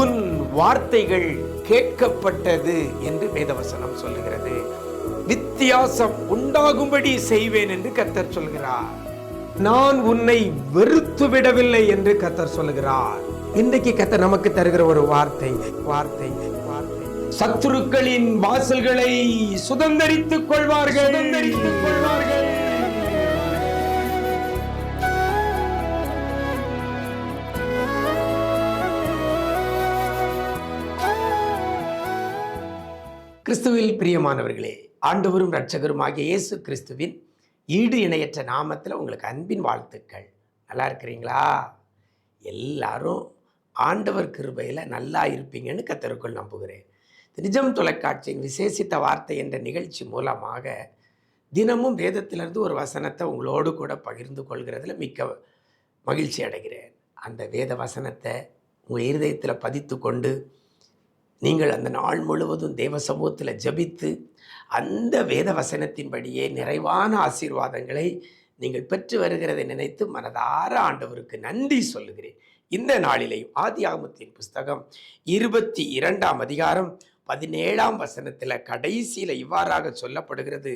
உன் வார்த்தைகள் கேட்கப்பட்டது என்று வேதவசனம் சொல்லுகிறது. வித்தியாசம் உண்டாகும்படி செய்வேன் என்று கத்தர் சொல்கிறார். நான் உன்னை வெறுத்து விடவில்லை என்று கத்தர் சொல்லுகிறார். இன்றைக்கு கத்தர் நமக்கு தருகிற ஒரு வார்த்தை வார்த்தை வார்த்தை. சத்துருக்களின் வாசல்களை சுதந்திரித்துக் கொள்வார்கள் சுதந்தரித்துக் கொள்வார்கள். கிறிஸ்துவில் பிரியமானவர்களே ஆண்டவரும் ரட்சகரும் ஆகிய இயேசு கிறிஸ்துவின் ஈடு இணையற்ற நாமத்தில் உங்களுக்கு அன்பின் வாழ்த்துக்கள். நல்லா இருக்கிறீங்களா? எல்லாரும் ஆண்டவர் கிருபையில் நல்லா இருப்பீங்கன்னு கத்தருக்குள் நம்புகிறேன். நிஜம் தொலைக்காட்சியின் விசேஷித்த வார்த்தை என்ற நிகழ்ச்சி மூலமாக தினமும் வேதத்திலிருந்து ஒரு வசனத்தை உங்களோடு கூட பகிர்ந்து கொள்கிறதுல மிக்க மகிழ்ச்சி அடைகிறேன். அந்த வேத வசனத்தை உங்கள் இருதயத்தில் பதித்து கொண்டு நீங்கள் அந்த நாள் முழுவதும் தேவ சமூகத்தில் ஜபித்து அந்த வேத வசனத்தின்படியே நிறைவான ஆசீர்வாதங்களை நீங்கள் பெற்று வருகிறதை நினைத்து மனதார ஆண்டவருக்கு நன்றி சொல்லுகிறேன். இந்த நாளிலேயும் ஆதி ஆகமத்தின் புஸ்தகம் இருபத்தி இரண்டாம் அதிகாரம் பதினேழாம் வசனத்தில் கடைசியில் இவ்வாறாக சொல்லப்படுகிறது.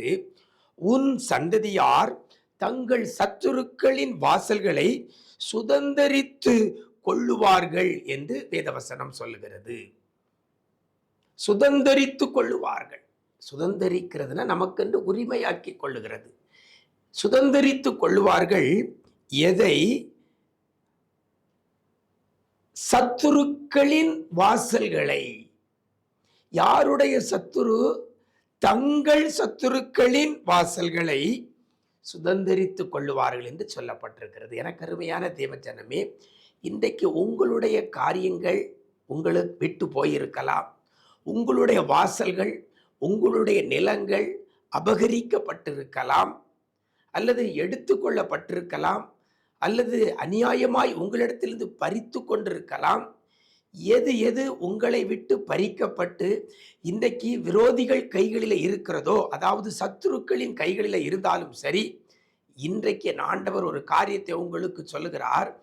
உன் சந்ததியார் தங்கள் சத்துருக்களின் வாசல்களை சுதந்தரித்து கொள்ளுவார்கள் என்று வேதவசனம் சொல்லுகிறது. சுதந்திரித்து கொள்ளுவார்கள் சுதந்திரிக்கிறதுனா நமக்கென்று உரிமையாக்கி கொள்ளுகிறது. சுதந்தரித்து கொள்ளுவார்கள் எதை? சத்துருக்களின் வாசல்களை. யாருடைய சத்துரு? தங்கள் சத்துருக்களின் வாசல்களை சுதந்தரித்து கொள்ளுவார்கள் என்று சொல்லப்பட்டிருக்கிறது. எனக்கு அருமையான தேவச்சனமே இன்றைக்கு உங்களுடைய காரியங்கள் உங்களுக்கு விட்டு போயிருக்கலாம். உங்களுடைய வாசல்கள் உங்களுடைய நிலங்கள் அபகரிக்கப்பட்டிருக்கலாம் அல்லது எடுத்துக்கொள்ளப்பட்டிருக்கலாம் அல்லது அநியாயமாய் உங்களிடத்திலிருந்து பறித்து கொண்டிருக்கலாம். எது எது உங்களை விட்டு பறிக்கப்பட்டு இன்றைக்கு விரோதிகள் கைகளில் இருக்கிறதோ அதாவது சத்துருக்களின் கைகளில் இருந்தாலும் சரி இன்றைக்கு ஆண்டவர் ஒரு காரியத்தை உங்களுக்கு சொல்லுகிறார்.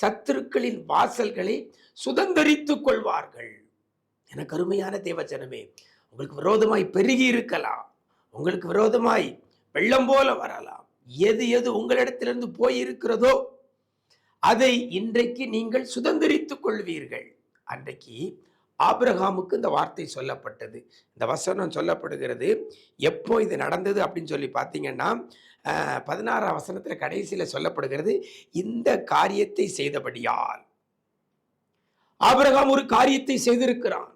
சத்துருக்களின் வாசல்களை சுதந்தரித்துக் கொள்வார்கள். எனக்கு அருமையான தேவச்சனமே உங்களுக்கு விரோதமாய் பெருகி இருக்கலாம். உங்களுக்கு விரோதமாய் வெள்ளம் போல வரலாம். எது எது உங்களிடத்திலிருந்து போயிருக்கிறதோ அதை இன்றைக்கு நீங்கள் சுதந்திரித்துக் கொள்வீர்கள். அன்றைக்கு ஆபிரகாமுக்கு இந்த வார்த்தை சொல்லப்பட்டது. இந்த வசனம் சொல்லப்படுகிறது. எப்போ இது நடந்தது அப்படின்னு சொல்லி பார்த்தீங்கன்னா பதினாறாம் வசனத்தில் கடைசியில் சொல்லப்படுகிறது இந்த காரியத்தை செய்தபடியால். ஆபிரகாம் ஒரு காரியத்தை செய்திருக்கிறான்.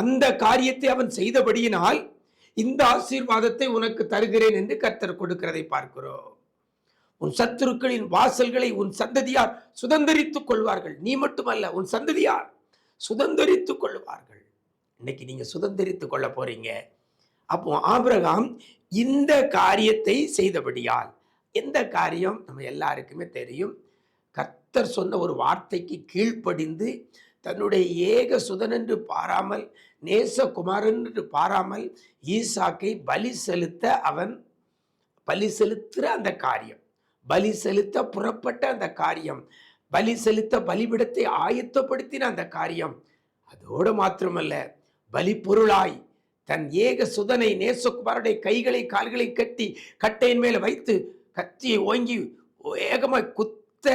அந்த காரியத்தை அவன் செய்தபடியினால் இந்த ஆசீர்வாதத்தை உனக்கு தருகிறேன் என்று கர்த்தர் கொடுக்கிறதை பார்க்கிறோம். உன் சத்துருக்களின் வாசல்களை உன் சந்ததியார் சுதந்தரித்துக் கொள்வார்கள். நீ மட்டுமல்ல உன் சந்ததியார் சுதந்திரித்துக் கொள்வார்கள். இன்னைக்கு நீங்க சுதந்திரித்துக் கொள்ள போறீங்க. அப்போ ஆபிரகாம் இந்த காரியத்தை செய்தபடியால் எந்த காரியம் நம்ம எல்லாருக்குமே தெரியும். கர்த்தர் சொன்ன ஒரு வார்த்தைக்கு கீழ்ப்படிந்து தன்னுடைய ஏக சுதன் என்று பாராமல் நேசகுமாரன் என்று பாராமல் ஈசாக்கை பலி செலுத்த அவன் பலி செலுத்துகிற அந்த காரியம். பலி செலுத்த புறப்பட்ட அந்த காரியம். பலி செலுத்த பலிபிடத்தை ஆயத்தப்படுத்தின அந்த காரியம். அதோடு மாத்திரமல்ல பலிப்பொருளாய் தன் ஏக சுதனை நேசகுமாரனுடைய கைகளை கால்களை கட்டி கட்டையின் மேல வைத்து கத்தியை ஓங்கி வேகமாய் குத்த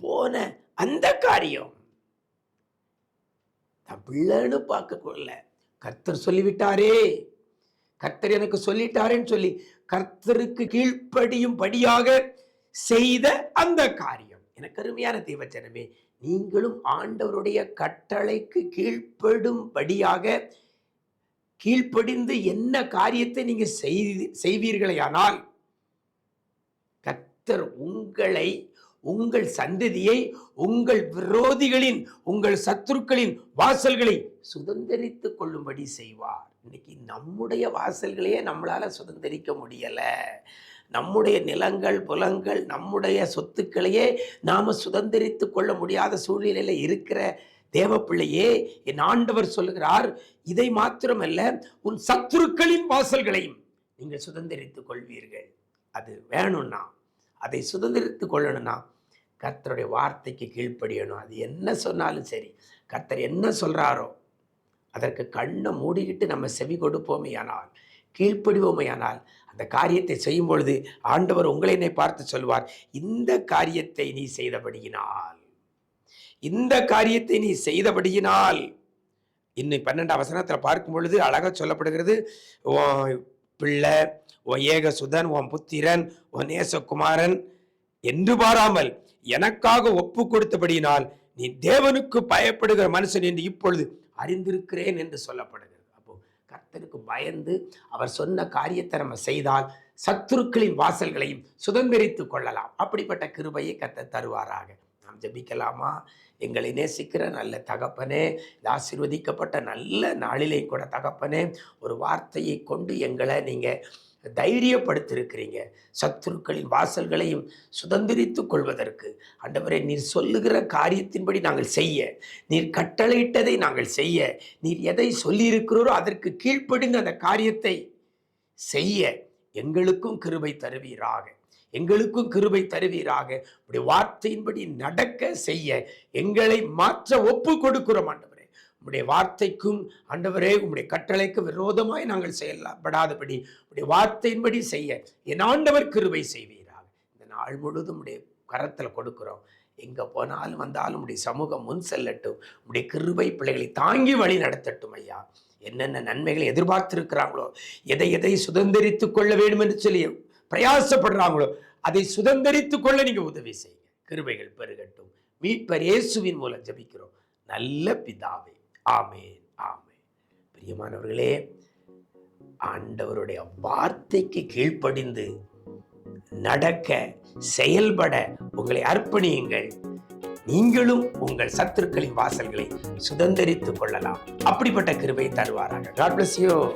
போன அந்த காரியம். தமிழன்னு பார்க்கக்கூடல கர்த்தர் சொல்லிவிட்டாரே. கர்த்தர் எனக்கு சொல்லிட்டாரேன்னு சொல்லி கர்த்தருக்கு கீழ்ப்படியும் படியாக செய்த அந்த காரியம். எனக்கு அருமையான தேவச்சனமே நீங்களும் ஆண்டவருடைய கட்டளைக்கு கீழ்ப்படும்படியாக கீழ்ப்படிந்து என்ன காரியத்தை நீங்கள் செய்- செய்வீர்களேயானால் கர்த்தர் உங்களை உங்கள் சந்ததியை உங்கள் விரோதிகளின் உங்கள் சத்துருக்களின் வாசல்களை சுதந்தரித்துக் கொள்ளும்படி செய்வார். இன்னைக்கு நம்முடைய வாசல்களையே நம்மளால சுதந்தரிக்க முடியல. நம்முடைய நிலங்கள் புலங்கள் நம்முடைய சொத்துக்களையே நாம சுதந்திரித்து கொள்ள முடியாத சூழ்நிலையில இருக்கிற தேவப்பிள்ளையே என் ஆண்டவர் சொல்கிறார் இதை மாத்திரமல்ல உன் சத்துருக்களின் வாசல்களையும் நீங்கள் சுதந்தரித்துக் கொள்வீர்கள். அது வேணும்னா அதை சுதந்திரித்துக் கொள்ளணும்னா கர்த்தருடைய வார்த்தைக்கு கீழ்ப்படியணும். அது என்ன சொன்னாலும் சரி கர்த்தர் என்ன சொல்கிறாரோ அதற்கு கண்ணை மூடிக்கிட்டு நம்ம செவி கொடுப்போமே ஆனால் கீழ்ப்படிவோமே ஆனால் அந்த காரியத்தை செய்யும் பொழுது ஆண்டவர் உங்களை என்னை பார்த்து சொல்வார் இந்த காரியத்தை நீ செய்தபடியினால் இந்த காரியத்தை நீ செய்தபடியினால். இன்னும் பன்னெண்டாம் வசனத்தில் பார்க்கும் பொழுது அழகாக சொல்லப்படுகிறது பிள்ளை பிள்ளை ஏக ஏகசுதன் உன் புத்திரன் உன் நேசகுமாரன் என்று பாராமல் எனக்காக ஒப்பு கொடுத்தபடியினால் நீ தேவனுக்கு பயப்படுகிற மனுஷன் என்று இப்பொழுது அறிந்திருக்கிறேன் என்று சொல்லப்படுகிறது. அப்போ கர்த்தருக்கு பயந்து அவர் சொன்ன காரியத்தை நம்ம செய்தால் சத்துருக்களின் வாசல்களையும் சுதந்திரித்து கொள்ளலாம். அப்படிப்பட்ட கிருபையை கத்த தருவாராக. நாம் ஜபிக்கலாமா? எங்களை நேசிக்கிற நல்ல தகப்பனே இந்த ஆசீர்வதிக்கப்பட்ட நல்ல நாளிலே கூட தகப்பனே ஒரு வார்த்தையை கொண்டு எங்களை நீங்கள் தைரியப்படுத்தியிருக்கிறீங்க சத்துருக்களின் வாசல்களையும் சுதந்திரித்துக் கொள்வதற்கு. ஆண்டவரே நீர் சொல்லுகிற காரியத்தின்படி நாங்கள் செய்ய. நீர் கட்டளையிட்டதை நாங்கள் செய்ய. நீர் எதை சொல்லியிருக்கிறோரோ அதற்கு கீழ்ப்படுங்க அந்த காரியத்தை செய்ய. எங்களுக்கும் கிருபை தருவீராக. எங்களுக்கும் கிருபை தருவீராக. உடைய வார்த்தையின்படி நடக்க செய்ய. எங்களை மாற்ற ஒப்பு கொடுக்கிறோம் ஆண்டவர். உம்முடைய வார்த்தைக்கும் ஆண்டவரே உம்முடைய கட்டளைக்கு விரோதமாய் நாங்கள் செயல்படாதபடி உடைய வார்த்தையின்படி செய்ய. என் ஆண்டவர் கிருபை செய்வீராக. இந்த நாள் முழுதும் உடைய கரத்தில் கொடுக்கிறோம். எங்கே போனாலும் வந்தாலும் உடைய சமூகம் முன் செல்லட்டும். உடைய கிருபை பிள்ளைகளை தாங்கி வழி நடத்தட்டும் ஐயா. என்னென்ன நன்மைகளை எதிர்பார்த்திருக்கிறாங்களோ எதை எதை சுதந்திரித்து கொள்ள வேண்டும் என்று சொல்லி பிரயாசப்படுறாங்களோ அதை சுதந்திரித்து கொள்ள நீங்கள் உதவி செய்யுங்க. கிருபைகள் பெருகட்டும். மீட்பர் இயேசுவின் மூலம் ஜெபிக்கிறோம். நல்ல பிதாவே. ஆமேன் ஆமேன். பிரியமானவர்களே ஆண்டவருடைய வார்த்தைக்கு கீழ்ப்படிந்து நடக்க செயல்பட உங்களை அர்ப்பணியுங்கள். நீங்களும் உங்கள் சத்துருக்களின் வாசல்களை சுதந்திரித்துக் கொள்ளலாம். அப்படிப்பட்ட கிருபை தருவாராக. God bless you